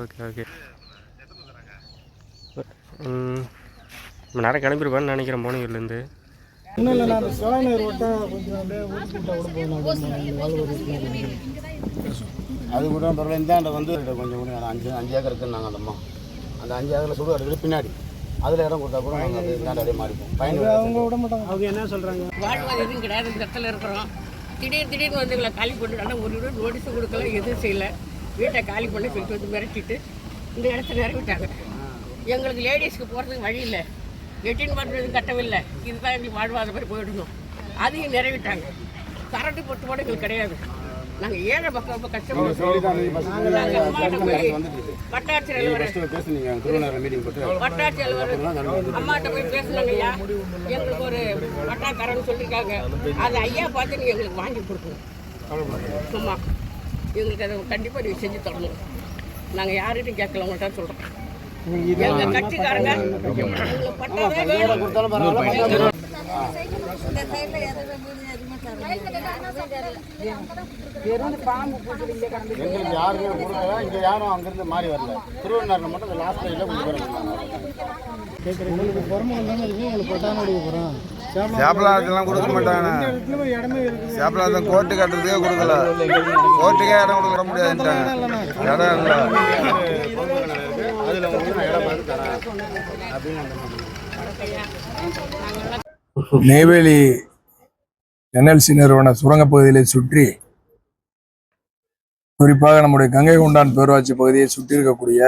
Okay okay. நேரம் கிளம்பிருப்பான்னு நினைக்கிறேன் புவனகிரிலேருந்து. இன்னும் இல்லை நான் விட்டால் கொஞ்சம் அப்படியே அது கூட பரவாயில்ல. இந்தாண்ட வந்து கொஞ்சம் கூட அஞ்சு அஞ்சு ஏக்கர் இருக்குன்னு நாங்கள் அந்தம்மா அந்த அஞ்சு ஏக்கரில் சுடுகாடு பின்னாடி. அதில் இடம் கொடுத்தா கூட நாங்கள் அது இந்தாண்ட அப்படியே மாறிப்போம். பயன் அவங்க விட மாட்டாங்க. அவங்க என்ன சொல்கிறாங்க வாழ்வாதாரம் எதுவும் கிடையாது. இந்த இடத்துல இருக்கிறோம். திடீர் திடீர்னு வந்து எங்களை காலி பண்ணிட்டு ஒரு வீடு நோட்டீஸ் கொடுக்கல எதுவும் செய்யல. வீட்டை காலி பண்ண சொல்லிட்டு வந்து மிரட்டிட்டு இந்த இடத்த நிறைவிட்டாங்க. எங்களுக்கு லேடிஸ்க்கு போகிறதுக்கு வழி இல்லை. லெட்டின் பண்ணுறது கட்டவில்லை. இதுதான் எங்களுக்கு வாழ்வாத மாதிரி போயிடணும் அதையும் நிறைவிட்டாங்க. கரண்ட் பொட்டு கூட எங்களுக்கு கிடையாது. நாங்கள் ஏழை மக்கள் ரொம்ப நாங்கள் அம்மாட்ட போய் வட்டாட்சியர் அலுவலர் வட்டாட்சி அலுவலர் அம்மாட்ட போய் பேசுனாங்க ஐயா எங்களுக்கு ஒரு வட்டா தரேன்னு சொல்லியிருக்காங்க. அதை ஐயா பார்த்து நீ எங்களுக்கு வாங்கி கொடுக்கணும். ஆமா. எங்களுக்கு அதை கண்டிப்பாக நீங்கள் செஞ்சு தரணும். நாங்கள் யார்கிட்டையும் கேட்கல உங்கள்கிட்ட சொல்கிறோம் எங்க கட்சிக்காரங்க எங்களுக்கு பட்டாவே வேணும். கொடுத்தாலும் பரவாயில்ல எங்களுக்கு யாருமே கொடுக்கல இங்கே யாரும் அங்கேருந்து மாறி வரல. திருவண்ணாமலை மட்டும் அந்த லாஸ்ட் டைமில் வந்தாங்க உங்களுக்கு உங்களுக்கு பட்டான கொடுக்க போகிறோம் சேப்பலாத்தெல்லாம் கொடுக்க மாட்டாங்க இடத்துல சேப்பலாத்தம் கோர்ட்டு கட்டுறதுக்கே கொடுக்கல. கோர்ட்டுக்கே இடம் கொடுக்க முடியாதுன்ட்டாங்க. இடம் இல்லை. நெய்வேலி என்எல்சி நிறுவன சுரங்கப் சுற்றி குறிப்பாக நம்முடைய கங்கை கொண்டான் பேரூராட்சி பகுதியை சுற்றி இருக்கக்கூடிய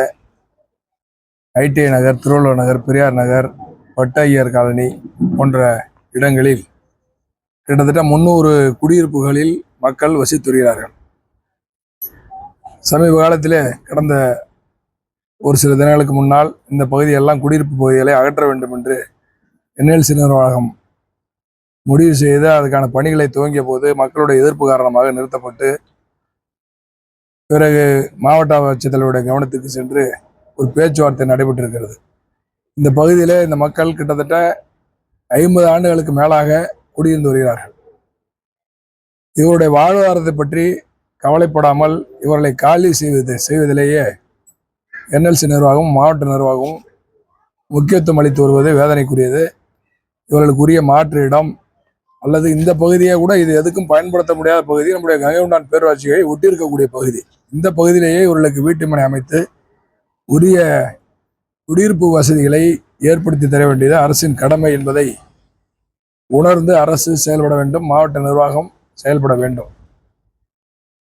ஐடிஐ நகர் திருவள்ளுவர் நகர் பெரியார் நகர் வட்டையர் காலனி போன்ற இடங்களில் கிட்டத்தட்ட முந்நூறு குடியிருப்புகளில் மக்கள் வசித்து வருகிறார்கள் சமீப காலத்திலே கடந்த ஒரு சில தினங்களுக்கு முன்னால் இந்த பகுதியெல்லாம் குடியிருப்பு பகுதிகளை அகற்ற வேண்டும் என்று என்எல்சி நிர்வாகம் முடிவு செய்து அதுக்கான பணிகளை துவங்கிய போது மக்களுடைய எதிர்ப்பு காரணமாக நிறுத்தப்பட்டு பிறகு மாவட்ட ஆட்சித்தலைவருடைய கவனத்துக்கு சென்று ஒரு பேச்சுவார்த்தை நடைபெற்றிருக்கிறது. இந்த பகுதியில் இந்த மக்கள் கிட்டத்தட்ட ஐம்பது ஆண்டுகளுக்கு மேலாக குடியிருந்து வருகிறார்கள். இவருடைய வாழ்வாதாரத்தை பற்றி கவலைப்படாமல் இவர்களை காலி செய்வது செய்வதிலேயே என்எல்சி நிர்வாகமும் மாவட்ட நிர்வாகமும் முக்கியத்துவம் அளித்து வருவது வேதனைக்குரியது. இவர்களுக்கு உரிய மாற்று இடம் அல்லது இந்த பகுதியை கூட இது எதுக்கும் பயன்படுத்த முடியாத பகுதி. நம்முடைய கங்கைகொண்டான் பேரூராட்சியை ஒட்டியிருக்கக்கூடிய பகுதி. இந்த பகுதியிலேயே இவர்களுக்கு வீட்டுமனை அமைத்து உரிய குடியிருப்பு வசதிகளை ஏற்படுத்தி தர வேண்டியது அரசின் கடமை என்பதை உணர்ந்து அரசு செயல்பட வேண்டும் மாவட்ட நிர்வாகம் செயல்பட வேண்டும்.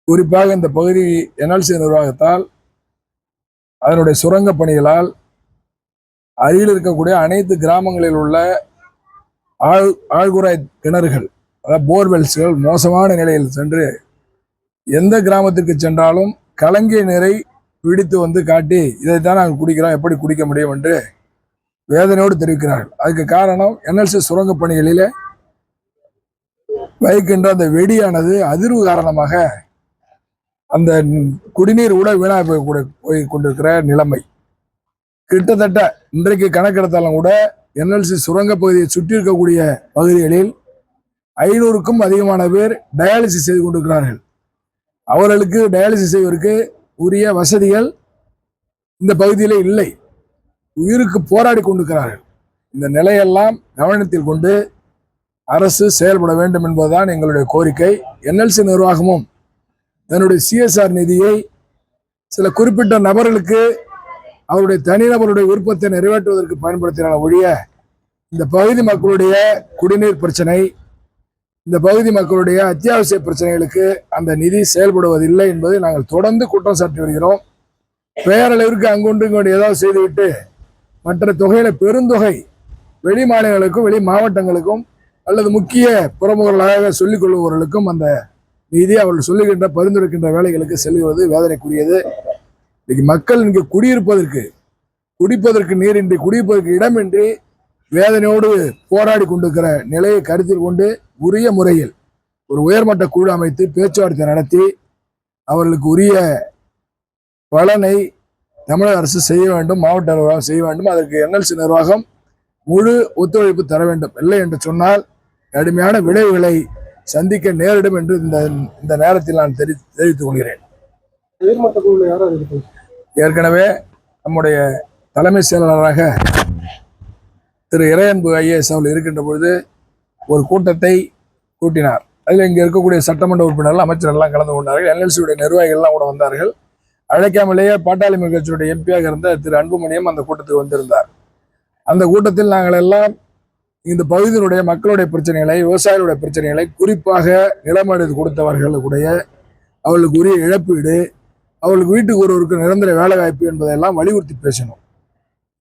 குறிப்பாக இந்த பகுதி என்எல்சி நிர்வாகத்தால் அதனுடைய சுரங்க பணிகளால் அருகில் இருக்கக்கூடிய அனைத்து கிராமங்களில் உள்ள ஆழ் ஆழ்குழாய் கிணறுகள் அதாவது போர்வெல்ஸ்கள் மோசமான நிலையில் சென்று எந்த கிராமத்திற்கு சென்றாலும் கலங்கிய நீரை பிடித்து வந்து காட்டி இதைத்தான் நாங்கள் குடிக்கிறோம். எப்படி குடிக்க முடியும் என்று வேதனையோடு தெரிவிக்கிறார்கள். அதுக்கு காரணம் என்எல்சி சுரங்க பணிகளில் வைக்கின்ற அந்த வெடியானது அதிர்வு காரணமாக அந்த குடிநீர் கூட வீணாக போய் கூட போய் கொண்டிருக்கிற நிலைமை. கிட்டத்தட்ட இன்றைக்கு கணக்கெடுத்தாலும் கூட என்எல்சி சுரங்க பகுதியை சுற்றி இருக்கக்கூடிய பகுதிகளில் ஐநூறுக்கும் அதிகமான பேர் டயாலிசிஸ் செய்து கொண்டிருக்கிறார்கள். அவர்களுக்கு டயாலிசிஸ் செய்வதற்கு உரிய வசதிகள் இந்த பகுதியில் இல்லை. உயிருக்கு போராடி கொண்டிருக்கிறார்கள். இந்த நிலையெல்லாம் கவனத்தில் கொண்டு அரசு செயல்பட வேண்டும் என்பதுதான் எங்களுடைய கோரிக்கை. என்எல்சி நிர்வாகமும் தன்னுடைய சிஎஸ்ஆர் நிதியை சில குறிப்பிட்ட நபர்களுக்கு அவருடைய தனிநபருடைய விருப்பத்தை நிறைவேற்றுவதற்கு பயன்படுத்தினால ஒழிய இந்த பகுதி மக்களுடைய குடிநீர் பிரச்சனை இந்த பகுதி மக்களுடைய அத்தியாவசிய பிரச்சனைகளுக்கு அந்த நிதி செயல்படுவதில்லை என்பதை நாங்கள் தொடர்ந்து குற்றம் சாட்டி வருகிறோம். பேரளவிற்கு அங்கொன்று இங்கொன்று ஏதாவது செய்துவிட்டு மற்ற தொகையில பெருந்தொகை வெளி மாநிலங்களுக்கும் வெளி மாவட்டங்களுக்கும் அல்லது முக்கிய பிரமுகர்களாக சொல்லிக் கொள்பவர்களுக்கும் அந்த நிதி அவர்கள் சொல்லுகின்ற பரிந்துரைக்கின்ற வேலைகளுக்கு செல்கிறது வேதனைக்குரியது. இன்னைக்கு மக்கள் இங்கு குடியிருப்பதற்கு குடிப்பதற்கு நீரின்றி குடிப்பதற்கு இடமின்றி வேதனையோடு போராடி கொண்டிருக்கிற நிலையை கருத்தில் கொண்டு உரிய முறையில் ஒரு உயர்மட்ட குழு அமைத்து பேச்சுவார்த்தை நடத்தி அவர்களுக்கு உரிய பலனை தமிழக அரசு செய்ய வேண்டும் மாவட்ட நிர்வாகம் செய்ய வேண்டும். அதற்கு என்எல்சி நிர்வாகம் முழு ஒத்துழைப்பு தர வேண்டும். இல்லை என்று சொன்னால் கடுமையான விளைவுகளை சந்திக்க நேரிடும் என்று இந்த இந்த நேரத்தில் நான் தெரி தெரிவித்துக் கொள்கிறேன். ஏற்கனவே நம்முடைய தலைமை செயலாளராக திரு இறையன்பு ஐஏஎஸ் அவர்கள் இருக்கின்ற பொழுது ஒரு கூட்டத்தை கூட்டினார். அதில் இங்கே இருக்கக்கூடிய சட்டமன்ற உறுப்பினர்கள் அமைச்சர்கள்லாம் கலந்து கொண்டார்கள். என்எல்சியுடைய நிர்வாகிகள்லாம் கூட வந்தார்கள். அழைக்காமலேயே பாட்டாளி மக்கள் கட்சியுடைய எம்பியாக இருந்த திரு அன்புமணியும் அந்த கூட்டத்துக்கு வந்திருந்தார். அந்த கூட்டத்தில் நாங்கள் எல்லாம் இந்த பகுதியினுடைய மக்களுடைய பிரச்சனைகளை விவசாயிகளுடைய பிரச்சனைகளை குறிப்பாக நிலமடு கொடுத்தவர்களுடைய அவர்களுக்கு உரிய இழப்பீடு அவர்களுக்கு வீட்டுக்கு ஒருவருக்கு நிரந்தர வேலை வாய்ப்பு என்பதையெல்லாம் வலியுறுத்தி பேசணும்.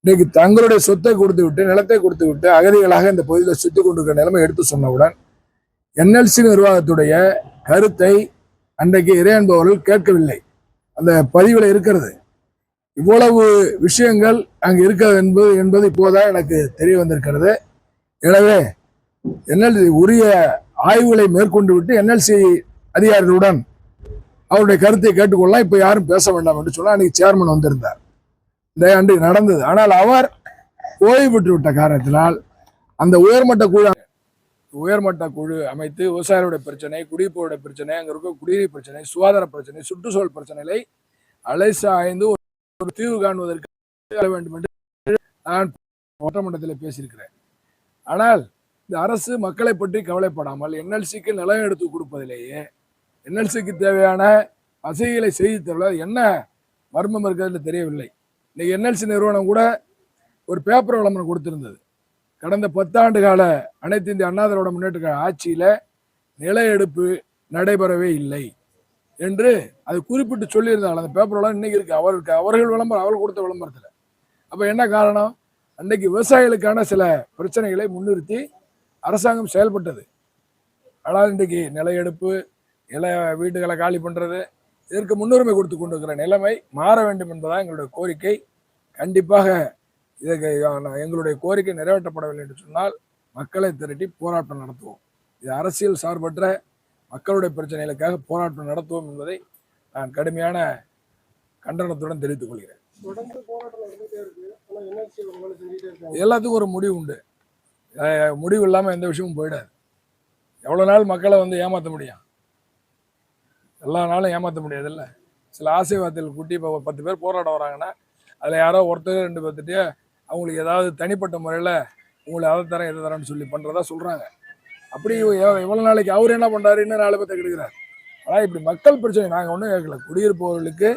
இன்னைக்கு தங்களுடைய சொத்தை கொடுத்து விட்டு நிலத்தை கொடுத்து விட்டு அகதிகளாக இந்த பகுதியில் சுற்றி கொண்டிருக்கிற நிலைமை எடுத்து சொன்னவுடன் என்எல்சி நிர்வாகத்துடைய கருத்தை அன்றைக்கு இறையன்பவர்கள் கேட்கவில்லை. அந்த பதிவில் இருக்கிறது. இவ்வளவு விஷயங்கள் அங்கு இருக்கிறது என்பது என்பது இப்போதான் எனக்கு தெரிய வந்திருக்கிறது. எனவே என்எல்சி உரிய ஆய்வுகளை மேற்கொண்டு விட்டு என்எல்சி அதிகாரிகளுடன் அவருடைய கருத்தை கேட்டுக்கொள்ளலாம். இப்போ யாரும் பேச வேண்டாம் என்று சொன்னால் அன்றைக்கி சேர்மன் வந்திருந்தார். இந்த ஆண்டு நடந்தது. ஆனால் அவர் ஓய்வு பெற்று விட்ட காரணத்தினால் அந்த உயர்மட்ட குழு உயர்மட்ட குழு அமைத்து விவசாயிகளுடைய பிரச்சனை குடியிருப்போருடைய பிரச்சனை அங்க இருக்க குடிநீர் பிரச்சனை சுகாதார பிரச்சனை சுற்றுச்சூழல் பிரச்சனைகளை அலைசு ஆய்ந்து ஒரு தீர்வு காணுவதற்கு வேண்டும் என்று நான் சட்டமன்றத்தில் பேசியிருக்கிறேன். ஆனால் இந்த அரசு மக்களை பற்றி கவலைப்படாமல் என்எல்சிக்கு நிலம் எடுத்து கொடுப்பதிலேயே என்எல்சிக்கு தேவையான வசதிகளை செய்து தருவது என்ன மர்மம் இருக்கிறதுல தெரியவில்லை. இன்னைக்கு என்எல்சி நிறுவனம் கூட ஒரு பேப்பர் விளம்பரம் கொடுத்திருந்தது. கடந்த பத்தாண்டு கால அனைத்து இந்திய அண்ணாதரோட முன்னேற்ற ஆட்சியில் நில எடுப்பு நடைபெறவே இல்லை என்று அது குறிப்பிட்டு சொல்லியிருந்தாங்க. அந்த பேப்பர் இன்றைக்கி இன்னைக்கு இருக்கு. அவருக்கு அவர்கள் விளம்பரம் அவர்கள் கொடுத்த விளம்பரத்தில். அப்போ என்ன காரணம்? அன்னைக்கு விவசாயிகளுக்கான சில பிரச்சனைகளை முன்னிறுத்தி அரசாங்கம் செயல்பட்டது. ஆனால் இன்றைக்கு நில எடுப்பு நில வீடுகளை காலி பண்ணுறது இதற்கு முன்னுரிமை கொடுத்து கொண்டிருக்கிற நிலைமை மாற வேண்டும் என்பதாக எங்களுடைய கோரிக்கை. கண்டிப்பாக இதற்கு எங்களுடைய கோரிக்கை நிறைவேற்றப்படவில்லை என்று சொன்னால் மக்களை திரட்டி போராட்டம் நடத்துவோம். இது அரசியல் சார்பற்ற மக்களுடைய பிரச்சனைகளுக்காக போராட்டம் நடத்துவோம் என்பதை நான் கடுமையான கண்டனத்துடன் தெரிவித்துக் கொள்கிறேன். எல்லாத்துக்கும் ஒரு முடிவு உண்டு. முடிவு இல்லாமல் எந்த விஷயமும் போயிடாது. எவ்வளோ நாள் மக்களை வந்து ஏமாற்ற முடியும்? எல்லா நாளும் ஏமாற்ற முடியாதுல்ல. சில ஆசை கூட்டி இப்போ பத்து பேர் போராட வராங்கன்னா அதில் யாரோ ஒருத்தர் ரெண்டு பேர்த்துட்டே அவங்களுக்கு ஏதாவது தனிப்பட்ட முறையில் உங்களை அதை தரேன் இதை தரேன்னு சொல்லி பண்ணுறதா சொல்கிறாங்க அப்படி இவ்வளோ நாளைக்கு அவர் என்ன பண்ணுறாரு இன்னும் நாலு பேர்த்த கெடுக்கிறார். ஆனால் இப்படி மக்கள் பிரச்சனை நாங்கள் ஒன்றும் கேட்கல. குடியிருப்பவர்களுக்கு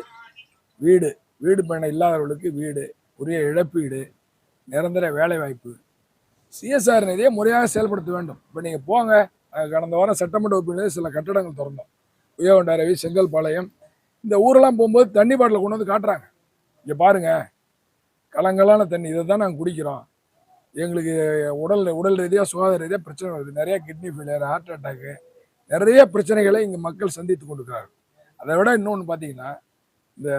வீடு வீடு பயணம் இல்லாதவர்களுக்கு வீடு உரிய இழப்பீடு நிரந்தர வேலைவாய்ப்பு. சிஎஸ்ஆர் நிதியை முறையாக செயல்படுத்த வேண்டும். இப்போ நீங்கள் போங்க. கடந்த வாரம் சட்டமன்ற உறுப்பினர் சில கட்டடங்கள் திறந்தோம். உயவண்டரவி செங்கல்பாளையம் இந்த ஊரெல்லாம் போகும்போது தண்ணி பாட்டில் கொண்டு வந்து காட்டுறாங்க. இங்கே பாருங்க கலங்கலான தண்ணி. இதை தான் நாங்கள் குடிக்கிறோம். எங்களுக்கு உடல் உடல் ரீதியாக சுகாதார ரீதியாக பிரச்சனை வருது. நிறைய கிட்னி ஃபெயிலியர் ஹார்ட் அட்டாக்கு நிறைய பிரச்சனைகளை இங்கே மக்கள் சந்தித்து கொண்டிருக்கிறார்கள். அதை விட இன்னொன்று பார்த்தீங்கன்னா இந்த